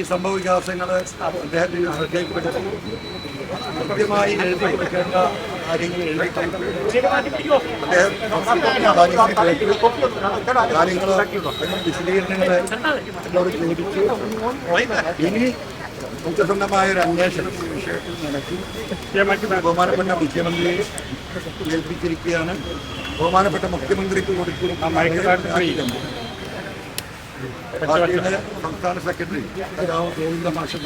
ഈ സംഭവ വികാസങ്ങൾ അദ്ദേഹത്തിന് കൃത്യമായി എഴുതി വെക്കേണ്ട കാര്യങ്ങൾ എഴുതി അദ്ദേഹം കാര്യങ്ങൾ വിശദീകരണങ്ങൾ എന്നോട് ചോദിച്ചു ഇനി സത്യസന്ധമായ ഒരു അന്വേഷണം ഈ വിഷയത്തിൽ നടത്തി ബഹുമാനപ്പെട്ട മുഖ്യമന്ത്രിയെ ഏൽപ്പിച്ചിരിക്കുകയാണ്. ബഹുമാനപ്പെട്ട മുഖ്യമന്ത്രിക്ക് കൊടുത്തിരിക്കുന്ന സംസ്ഥാന സെക്രട്ടറി ഗോവിന്ദ മാഷൻ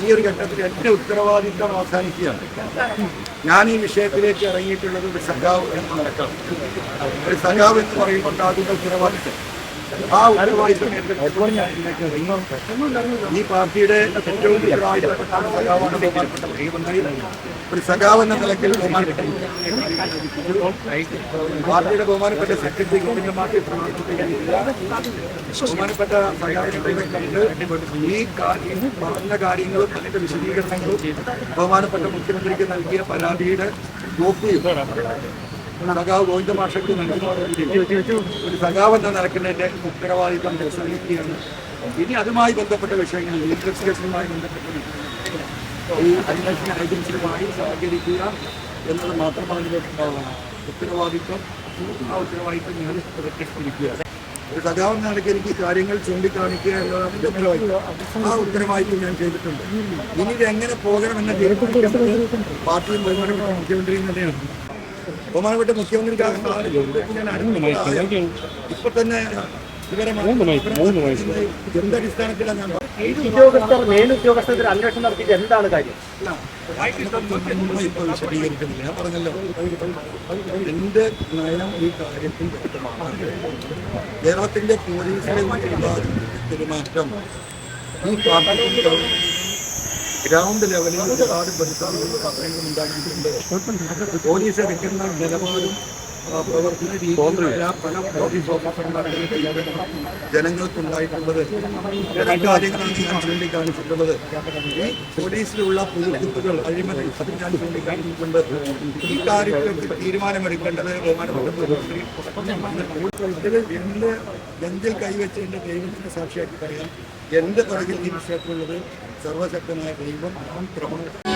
ഈ ഒരു ഘട്ടത്തിൽ എന്റെ ഉത്തരവാദിത്തം അവസാനിക്കുകയാണ് ഞാൻ ഈ വിഷയത്തിലേക്ക് ഇറങ്ങിയിട്ടുള്ളത് ഒരു സഖാവ് എന്ന നിലക്കാണ് ഒരു സഖാവ് എന്ന് പറയുമ്പോൾ അതിന്റെ ഉത്തരവാദിത്തം. ആ. ഈ പാർട്ടിയുടെ ഏറ്റവും ഒരു സഖാവ് എന്ന നിലയ്ക്ക് പാർട്ടിയുടെ ബഹുമാനപ്പെട്ട സെക്രട്ടറി ബഹുമാനപ്പെട്ട ഈ പറഞ്ഞ കാര്യങ്ങളും അതിന്റെ വിശദീകരണങ്ങളും ബഹുമാനപ്പെട്ട മുഖ്യമന്ത്രിക്ക് നൽകിയ പരാതിയുടെ കോപ്പിയും സഖാവ് ഗോവിന്ദ നൽകുന്നതോടുകൂടി ഒരു സഖാവ് എന്ന നിലക്കുന്നതിന്റെ ഉത്തരവാദിത്തം സമീപിക്കുകയാണ് ഇനി അതുമായി ബന്ധപ്പെട്ട വിഷയങ്ങൾ ഇൻവെസ്റ്റിഗേഷനുമായി ബന്ധപ്പെട്ട ഈ അന്വേഷണ ഏജൻസിയുമായി സഹകരിക്കുക എന്നത് മാത്രമാണ് ഇതിന്റെ ഉത്തരവാദിത്വം ആ ഉത്തരവാദിത്വം ഞാൻ പ്രകടിപ്പിക്കുകയാണ് ഒരു സഖാവ് എന്ന നിലയ്ക്ക് എനിക്ക് കാര്യങ്ങൾ ചൂണ്ടിക്കാണിക്കുക എന്നതാണ് ഉത്തരവാദിത്വം ആ ഉത്തരവാദിത്വം ഞാൻ ചെയ്തിട്ടുണ്ട്. ഇനി ഇത് എങ്ങനെ പോകണമെന്ന് പാർട്ടിയും ബഹുമാനപ്പെട്ട മുഖ്യമന്ത്രിയും തന്നെയാണ്. ബഹുമാനപ്പെട്ട മുഖ്യമന്ത്രി ഇപ്പൊ തന്നെ ഇവരെ എന്തടിസ്ഥാനത്തിലാണ് ഞാൻ ഉദ്യോഗസ്ഥർ മേലുദ്യോഗസ്ഥർ അന്വേഷണം നടത്തിയിട്ട് എന്താണ് കാര്യം? വിശദീകരിക്കുന്നില്ല. ഞാൻ പറഞ്ഞല്ലോ. എന്റെ നയം ഈ കാര്യത്തിൽ വ്യക്തമാണ്. കേരളത്തിന്റെ പോലീസിലെ പെരുമാറ്റം ഈ പാർട്ടിക്ക് ഗ്രൗണ്ട് ലെവലിൽ ഒരുപാട് പരിസ്ഥാനങ്ങളും ഉണ്ടാക്കിയിട്ടുണ്ട്. പോലീസ് എടുക്കുന്ന നിലപാടും പ്രവർത്തന രീതിയും പല പോലീസ് ഓഫീസർമാരുടെ ജനങ്ങൾക്കുണ്ടായിട്ടുള്ളത്. രണ്ട് കാര്യങ്ങളാണ് ഞാൻ ചൂണ്ടിക്കാണിച്ചിട്ടുള്ളത്. ഈ പോലീസിലുള്ള പുതുക്കുത്തുകൾ അഴിമതി അത് ഞാൻ ചൂണ്ടിക്കാണിച്ചിട്ടുണ്ട്. ഈ കാര്യത്തിൽ തീരുമാനമെടുക്കേണ്ടത് ബഹുമാനപ്പെട്ട എന്റെ നെഞ്ചിൽ കൈവച്ച് എന്റെ ദൈവത്തിന്റെ സാക്ഷിയാക്കി പറയാം. എന്റെ പുറകിൽ ഈ വിഷയത്തിലുള്ളത്? सर्वसाधारण